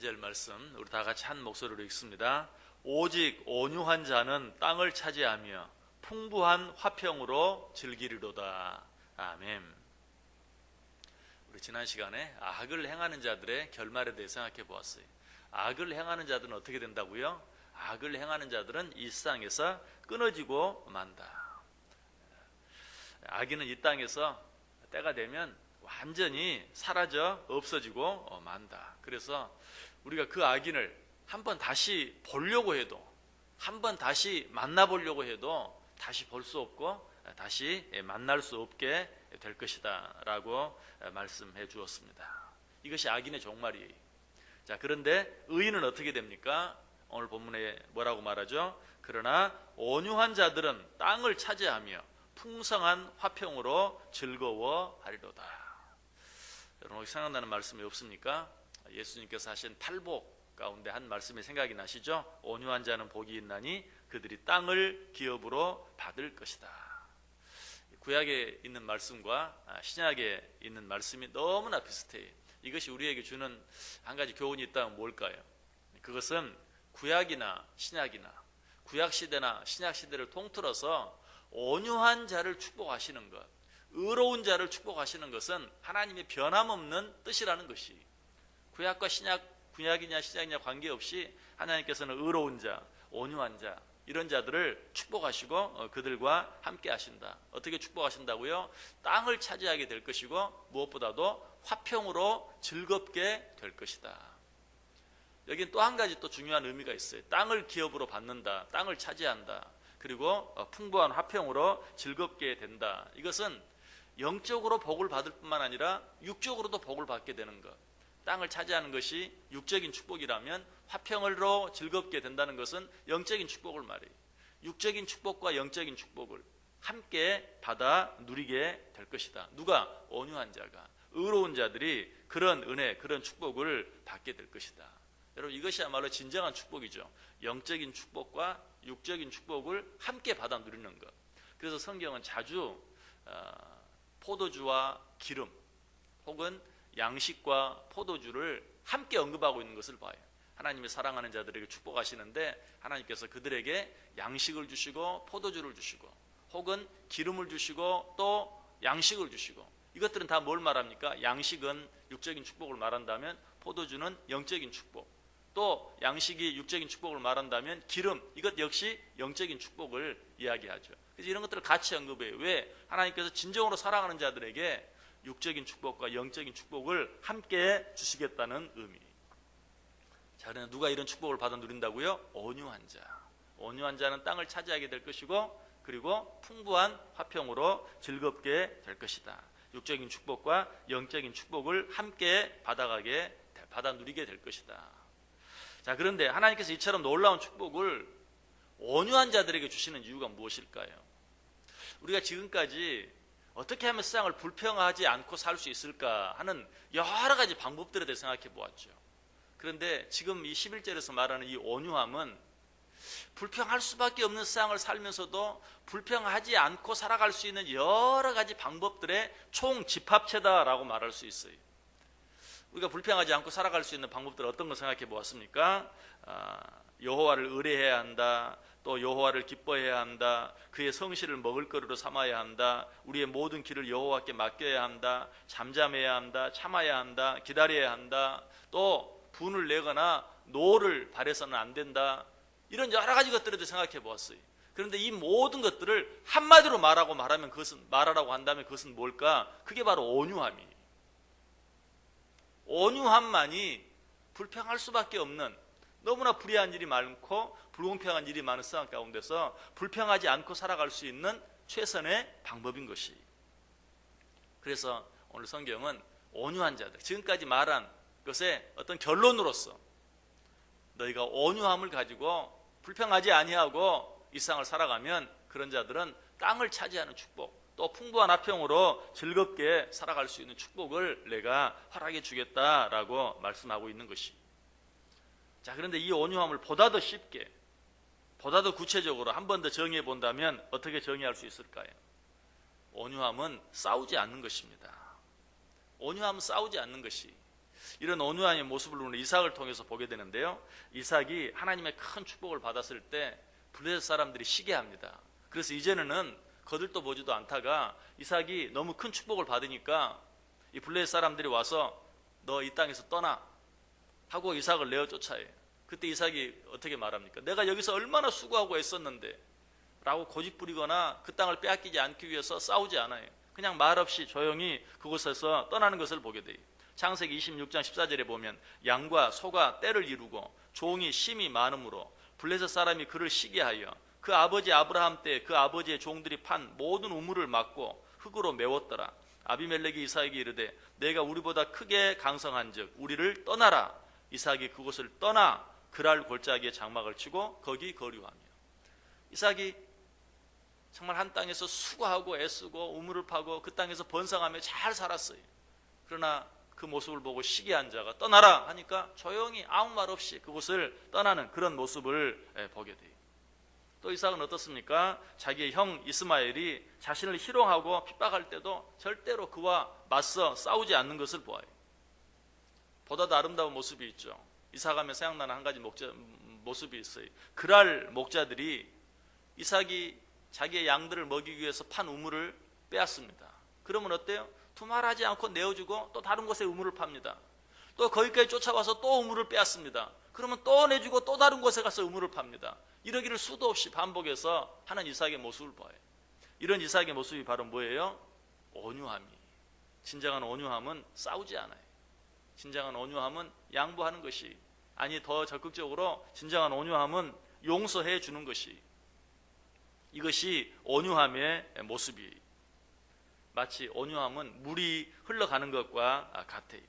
절 말씀 우리 다 같이 한 목소리로 읽습니다. 오직 온유한 자는 땅을 차지하며 풍부한 화평으로 즐기리로다. 아멘. 우리 지난 시간에 악을 행하는 자들의 결말에 대해 생각해 보았어요. 악을 행하는 자들은 어떻게 된다고요? 악을 행하는 자들은 일상에서 끊어지고 만다. 악인은 이 땅에서 때가 되면 완전히 사라져 없어지고 어, 만다. 그래서 우리가 그 악인을 한 번 다시 보려고 해도 한 번 다시 만나보려고 해도 다시 볼 수 없고 다시 만날 수 없게 될 것이다라고 말씀해 주었습니다. 이것이 악인의 종말이에요. 자, 그런데 의인은 어떻게 됩니까? 오늘 본문에 뭐라고 말하죠? 그러나 온유한 자들은 땅을 차지하며 풍성한 화평으로 즐거워하리로다. 여러분 혹시 생각나는 말씀이 없습니까? 예수님께서 하신 팔복 가운데 한 말씀이 생각이 나시죠? 온유한 자는 복이 있나니 그들이 땅을 기업으로 받을 것이다. 구약에 있는 말씀과 신약에 있는 말씀이 너무나 비슷해요. 이것이 우리에게 주는 한 가지 교훈이 있다면 뭘까요? 그것은 구약이나 신약이나 구약 시대나 신약 시대를 통틀어서 온유한 자를 축복하시는 것, 의로운 자를 축복하시는 것은 하나님의 변함없는 뜻이라는 것이 구약과 신약, 구약이냐 신약이냐 관계없이 하나님께서는 의로운 자, 온유한 자 이런 자들을 축복하시고 어, 그들과 함께 하신다. 어떻게 축복하신다고요? 땅을 차지하게 될 것이고 무엇보다도 화평으로 즐겁게 될 것이다. 여기는 또한 가지 또 중요한 의미가 있어요. 땅을 기업으로 받는다. 땅을 차지한다. 그리고 어, 풍부한 화평으로 즐겁게 된다. 이것은 영적으로 복을 받을 뿐만 아니라 육적으로도 복을 받게 되는 것. 땅을 차지하는 것이 육적인 축복이라면 화평으로 즐겁게 된다는 것은 영적인 축복을 말해요. 육적인 축복과 영적인 축복을 함께 받아 누리게 될 것이다. 누가? 온유한 자가. 의로운 자들이 그런 은혜, 그런 축복을 받게 될 것이다. 여러분 이것이야말로 진정한 축복이죠. 영적인 축복과 육적인 축복을 함께 받아 누리는 것. 그래서 성경은 자주 어, 포도주와 기름 혹은 양식과 포도주를 함께 언급하고 있는 것을 봐요. 하나님이 사랑하는 자들에게 축복하시는데 하나님께서 그들에게 양식을 주시고 포도주를 주시고 혹은 기름을 주시고 또 양식을 주시고 이것들은 다 뭘 말합니까? 양식은 육적인 축복을 말한다면 포도주는 영적인 축복 또 양식이 육적인 축복을 말한다면 기름 이것 역시 영적인 축복을 이야기하죠. 그래서 이런 것들을 같이 언급해요. 왜? 하나님께서 진정으로 사랑하는 자들에게 육적인 축복과 영적인 축복을 함께 주시겠다는 의미. 자, 그러면 누가 이런 축복을 받아 누린다고요? 온유한 자. 온유한 자는 땅을 차지하게 될 것이고 그리고 풍부한 화평으로 즐겁게 될 것이다. 육적인 축복과 영적인 축복을 함께 받아가게 받아 누리게 될 것이다. 자, 그런데 하나님께서 이처럼 놀라운 축복을 온유한 자들에게 주시는 이유가 무엇일까요? 우리가 지금까지 어떻게 하면 세상을 불평하지 않고 살 수 있을까 하는 여러 가지 방법들에 대해 생각해 보았죠. 그런데 지금 이 11절에서 말하는 이 온유함은 불평할 수밖에 없는 세상을 살면서도 불평하지 않고 살아갈 수 있는 여러 가지 방법들의 총 집합체다라고 말할 수 있어요. 우리가 불평하지 않고 살아갈 수 있는 방법들 어떤 거 생각해 보았습니까? 아, 여호와를 의뢰해야 한다. 또 여호와를 기뻐해야 한다. 그의 성실을 먹을 거리로 삼아야 한다. 우리의 모든 길을 여호와께 맡겨야 한다. 잠잠해야 한다. 참아야 한다. 기다려야 한다. 또 분을 내거나 노를 바래서는 안 된다. 이런 여러 가지 것들에 대해 생각해 보았어요. 그런데 이 모든 것들을 한마디로 말하고 말하면 그것은 말하라고 한다면 그것은 뭘까? 그게 바로 온유함이에요. 온유함만이 불평할 수밖에 없는 너무나 불의한 일이 많고 불공평한 일이 많은 세상 가운데서 불평하지 않고 살아갈 수 있는 최선의 방법인 것이. 그래서 오늘 성경은 온유한 자들, 지금까지 말한 것의 어떤 결론으로서 너희가 온유함을 가지고 불평하지 아니하고 이 세상을 살아가면 그런 자들은 땅을 차지하는 축복, 또 풍부한 화평으로 즐겁게 살아갈 수 있는 축복을 내가 허락해 주겠다라고 말씀하고 있는 것이. 자, 그런데 이 온유함을 보다 더 쉽게, 보다 더 구체적으로 한 번 더 정의해 본다면 어떻게 정의할 수 있을까요? 온유함은 싸우지 않는 것입니다. 온유함은 싸우지 않는 것이. 이런 온유함의 모습을 우리는 이삭을 통해서 보게 되는데요. 이삭이 하나님의 큰 축복을 받았을 때 블레셋 사람들이 시기합니다. 그래서 이제는 거들떠 보지도 않다가 이삭이 너무 큰 축복을 받으니까 이 블레셋 사람들이 와서 너 이 땅에서 떠나 하고 이삭을 내어 쫓아요. 그때 이삭이 어떻게 말합니까? 내가 여기서 얼마나 수고하고 애썼는데 라고 고집 부리거나 그 땅을 빼앗기지 않기 위해서 싸우지 않아요. 그냥 말없이 조용히 그곳에서 떠나는 것을 보게 돼요. 창세기 26장 14절에 보면 양과 소가 때를 이루고 종이 심이 많으므로 블레셋 사람이 그를 시기하여 그 아버지 아브라함 때 그 아버지의 종들이 판 모든 우물을 막고 흙으로 메웠더라. 아비멜렉이 이삭에게 이르되 내가 우리보다 크게 강성한즉 우리를 떠나라. 이삭이 그곳을 떠나 그랄 골짜기에 장막을 치고 거기 거류하며 이삭이 정말 한 땅에서 수고하고 애쓰고 우물을 파고 그 땅에서 번성하며 잘 살았어요. 그러나 그 모습을 보고 시기한 자가 떠나라 하니까 조용히 아무 말 없이 그곳을 떠나는 그런 모습을 예, 보게 돼요. 또 이삭은 어떻습니까? 자기의 형 이스마엘이 자신을 희롱하고 핍박할 때도 절대로 그와 맞서 싸우지 않는 것을 보아요. 보다도 아름다운 모습이 있죠. 이삭하면 생각나는 한 가지 목자, 모습이 있어요. 그랄 목자들이 이삭이 자기의 양들을 먹이기 위해서 판 우물을 빼앗습니다. 그러면 어때요? 두말하지 않고 내어주고 또 다른 곳에 우물을 팝니다. 또 거기까지 쫓아와서 또 우물을 빼앗습니다. 그러면 또 내주고 또 다른 곳에 가서 우물을 팝니다. 이러기를 수도 없이 반복해서 하는 이삭의 모습을 봐요. 이런 이삭의 모습이 바로 뭐예요? 온유함이. 진정한 온유함은 싸우지 않아요. 진정한 온유함은 양보하는 것이 아니 더 적극적으로 진정한 온유함은 용서해 주는 것이 이것이 온유함의 모습이 마치 온유함은 물이 흘러가는 것과 같아요.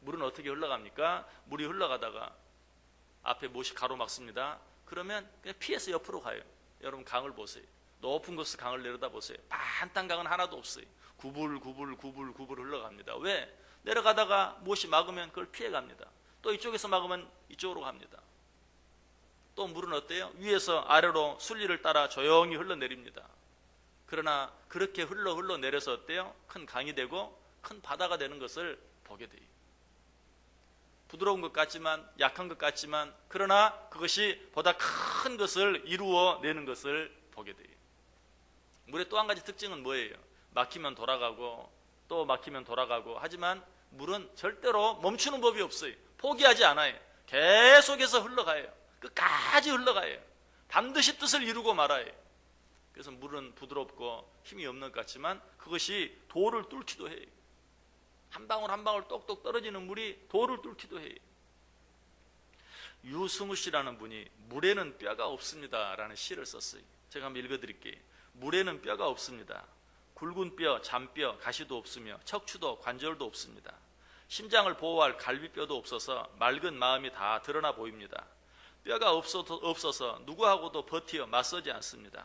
물은 어떻게 흘러갑니까? 물이 흘러가다가 앞에 못이 가로막습니다. 그러면 그냥 피해서 옆으로 가요. 여러분 강을 보세요. 높은 곳을 강을 내려다 보세요. 반탄 강은 하나도 없어요. 구불 구불 구불 구불 흘러갑니다. 왜? 내려가다가 못이 막으면 그걸 피해 갑니다. 또 이쪽에서 막으면 이쪽으로 갑니다. 또 물은 어때요? 위에서 아래로 순리를 따라 조용히 흘러내립니다. 그러나 그렇게 흘러 흘러 내려서 어때요? 큰 강이 되고 큰 바다가 되는 것을 보게 돼요. 부드러운 것 같지만 약한 것 같지만 그러나 그것이 보다 큰 것을 이루어 내는 것을 보게 돼요. 물의 또 한 가지 특징은 뭐예요? 막히면 돌아가고 또 막히면 돌아가고 하지만 물은 절대로 멈추는 법이 없어요. 포기하지 않아요. 계속해서 흘러가요. 끝까지 흘러가요. 반드시 뜻을 이루고 말아요. 그래서 물은 부드럽고 힘이 없는 것 같지만 그것이 돌을 뚫기도 해요. 한 방울 한 방울 똑똑 떨어지는 물이 돌을 뚫기도 해요. 유승우 씨라는 분이 물에는 뼈가 없습니다 라는 시를 썼어요. 제가 한번 읽어드릴게요. 물에는 뼈가 없습니다. 굵은 뼈, 잔뼈, 가시도 없으며 척추도 관절도 없습니다. 심장을 보호할 갈비뼈도 없어서 맑은 마음이 다 드러나 보입니다. 뼈가 없어서, 누구하고도 버티어 맞서지 않습니다.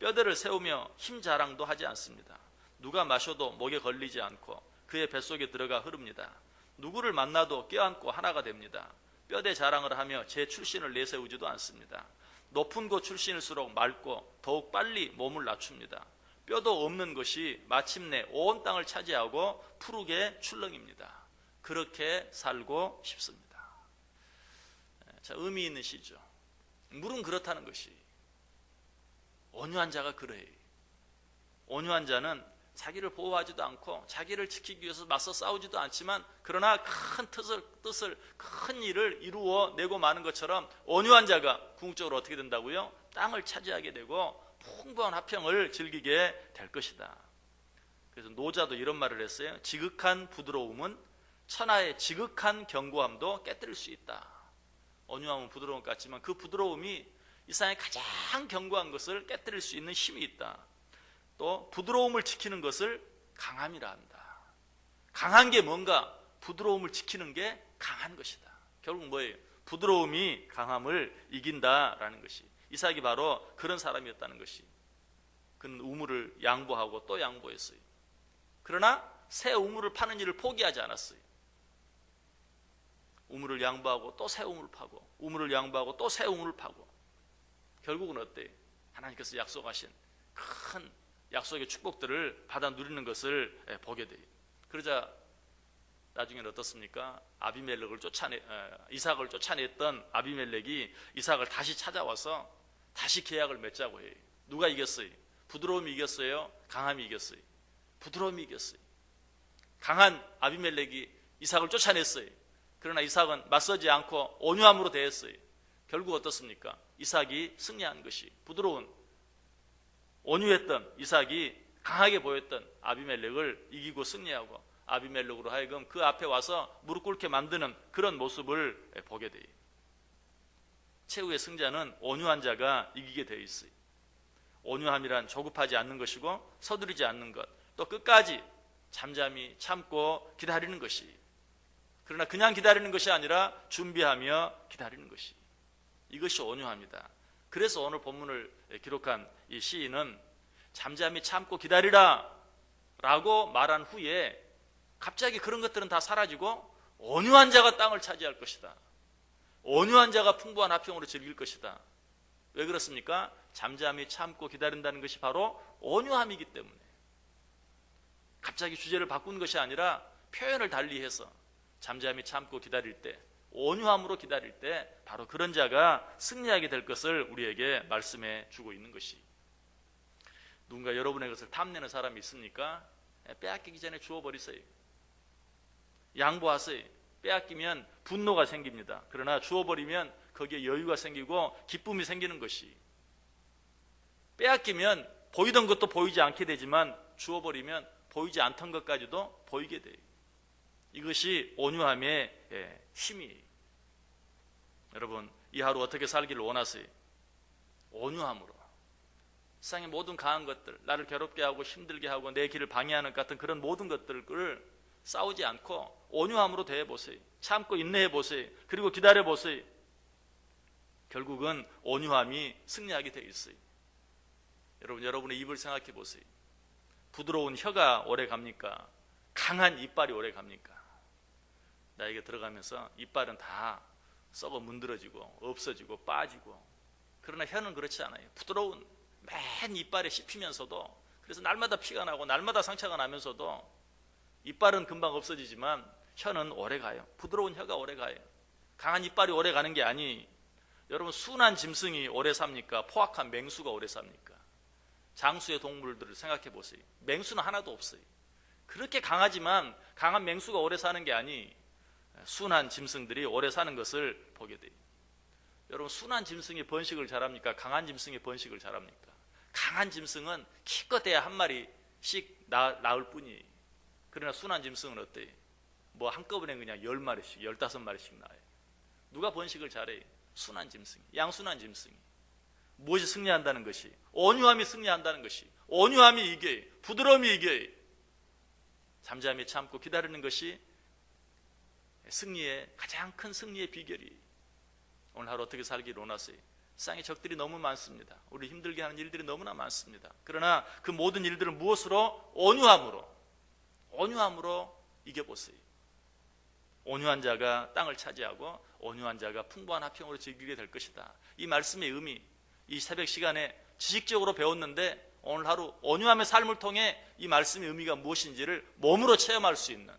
뼈대를 세우며 힘 자랑도 하지 않습니다. 누가 마셔도 목에 걸리지 않고 그의 뱃속에 들어가 흐릅니다. 누구를 만나도 껴안고 하나가 됩니다. 뼈대 자랑을 하며 제 출신을 내세우지도 않습니다. 높은 곳 출신일수록 맑고 더욱 빨리 몸을 낮춥니다. 뼈도 없는 것이 마침내 온 땅을 차지하고 푸르게 출렁입니다. 그렇게 살고 싶습니다. 자, 의미 있는 시죠. 물은 그렇다는 것이 온유한 자가 그래. 온유한 자는 자기를 보호하지도 않고 자기를 지키기 위해서 맞서 싸우지도 않지만 그러나 큰 뜻을, 뜻을 큰 일을 이루어 내고 마는 것처럼 온유한 자가 궁극적으로 어떻게 된다고요? 땅을 차지하게 되고 풍부한 화평을 즐기게 될 것이다. 그래서 노자도 이런 말을 했어요. 지극한 부드러움은 천하의 지극한 견고함도 깨뜨릴 수 있다. 온유함은 부드러운 것 같지만 그 부드러움이 이 세상의 가장 견고한 것을 깨뜨릴 수 있는 힘이 있다. 또 부드러움을 지키는 것을 강함이라 한다. 강한 게 뭔가 부드러움을 지키는 게 강한 것이다. 결국 뭐예요? 부드러움이 강함을 이긴다라는 것이 이삭이 바로 그런 사람이었다는 것이 그는 우물을 양보하고 또 양보했어요. 그러나 새 우물을 파는 일을 포기하지 않았어요. 우물을 양보하고 또 새 우물을 파고 우물을 양보하고 또 새 우물을 파고 결국은 어때? 하나님께서 약속하신 큰 약속의 축복들을 받아 누리는 것을 보게 돼요. 그러자 나중에는 어떻습니까? 아비멜렉을 쫓아내 어, 이삭을 쫓아냈던 아비멜렉이 이삭을 다시 찾아와서 다시 계약을 맺자고 해요. 누가 이겼어요? 부드러움이 이겼어요? 강함이 이겼어요? 부드러움이 이겼어요. 강한 아비멜렉이 이삭을 쫓아냈어요. 그러나 이삭은 맞서지 않고 온유함으로 대했어요. 결국 어떻습니까? 이삭이 승리한 것이 부드러운 온유했던 이삭이 강하게 보였던 아비멜렉을 이기고 승리하고 아비멜렉으로 하여금 그 앞에 와서 무릎 꿇게 만드는 그런 모습을 보게 돼요. 최후의 승자는 온유한 자가 이기게 되어 있어요. 온유함이란 조급하지 않는 것이고 서두르지 않는 것, 또 끝까지 잠잠히 참고 기다리는 것이. 그러나 그냥 기다리는 것이 아니라 준비하며 기다리는 것이. 이것이 온유합니다. 그래서 오늘 본문을 기록한 이 시인은 잠잠히 참고 기다리라 라고 말한 후에 갑자기 그런 것들은 다 사라지고 온유한 자가 땅을 차지할 것이다. 온유한 자가 풍부한 화평으로 즐길 것이다. 왜 그렇습니까? 잠잠히 참고 기다린다는 것이 바로 온유함이기 때문에. 갑자기 주제를 바꾼 것이 아니라 표현을 달리해서 잠잠히 참고 기다릴 때, 온유함으로 기다릴 때 바로 그런 자가 승리하게 될 것을 우리에게 말씀해 주고 있는 것이. 누군가 여러분의 것을 탐내는 사람이 있습니까? 빼앗기기 전에 주워버리세요. 양보하세요. 빼앗기면 분노가 생깁니다. 그러나 주워버리면 거기에 여유가 생기고 기쁨이 생기는 것이. 빼앗기면 보이던 것도 보이지 않게 되지만 주워버리면 보이지 않던 것까지도 보이게 돼요. 이것이 온유함의 예, 힘이. 여러분, 이 하루 어떻게 살기를 원하세요? 온유함으로. 세상의 모든 강한 것들, 나를 괴롭게 하고 힘들게 하고 내 길을 방해하는 것 같은 그런 모든 것들을 싸우지 않고 온유함으로 대해 보세요. 참고 인내해 보세요. 그리고 기다려 보세요. 결국은 온유함이 승리하게 되어 있어요. 여러분, 여러분의 입을 생각해 보세요. 부드러운 혀가 오래 갑니까? 강한 이빨이 오래 갑니까? 나에게 들어가면서 이빨은 다 썩어 문드러지고 없어지고 빠지고 그러나 혀는 그렇지 않아요. 부드러운 맨 이빨에 씹히면서도 그래서 날마다 피가 나고 날마다 상처가 나면서도 이빨은 금방 없어지지만 혀는 오래 가요. 부드러운 혀가 오래 가요. 강한 이빨이 오래 가는 게 아니. 여러분 순한 짐승이 오래 삽니까? 포악한 맹수가 오래 삽니까? 장수의 동물들을 생각해 보세요. 맹수는 하나도 없어요. 그렇게 강하지만 강한 맹수가 오래 사는 게 아니 순한 짐승들이 오래 사는 것을 보게 돼요. 여러분 순한 짐승이 번식을 잘합니까? 강한 짐승이 번식을 잘합니까? 강한 짐승은 키껏해야 한 마리씩 나, 낳을 뿐이에요. 그러나 순한 짐승은 어때요? 뭐 한꺼번에 그냥 열 마리씩, 열다섯 마리씩 나요. 누가 번식을 잘해요? 순한 짐승, 양순한 짐승이. 무엇이 승리한다는 것이? 온유함이 승리한다는 것이. 온유함이 이겨요. 부드러움이 이겨요. 잠잠히 참고 기다리는 것이 승리의 가장 큰 승리의 비결이. 오늘 하루 어떻게 살기를 원하세요? 세상에 적들이 너무 많습니다. 우리 힘들게 하는 일들이 너무나 많습니다. 그러나 그 모든 일들을 무엇으로? 온유함으로. 온유함으로 이겨보세요. 온유한 자가 땅을 차지하고 온유한 자가 풍부한 화평으로 즐기게 될 것이다. 이 말씀의 의미, 이 새벽 시간에 지식적으로 배웠는데 오늘 하루 온유함의 삶을 통해 이 말씀의 의미가 무엇인지를 몸으로 체험할 수 있는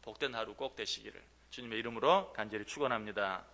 복된 하루 꼭 되시기를 주님의 이름으로 간절히 축원합니다.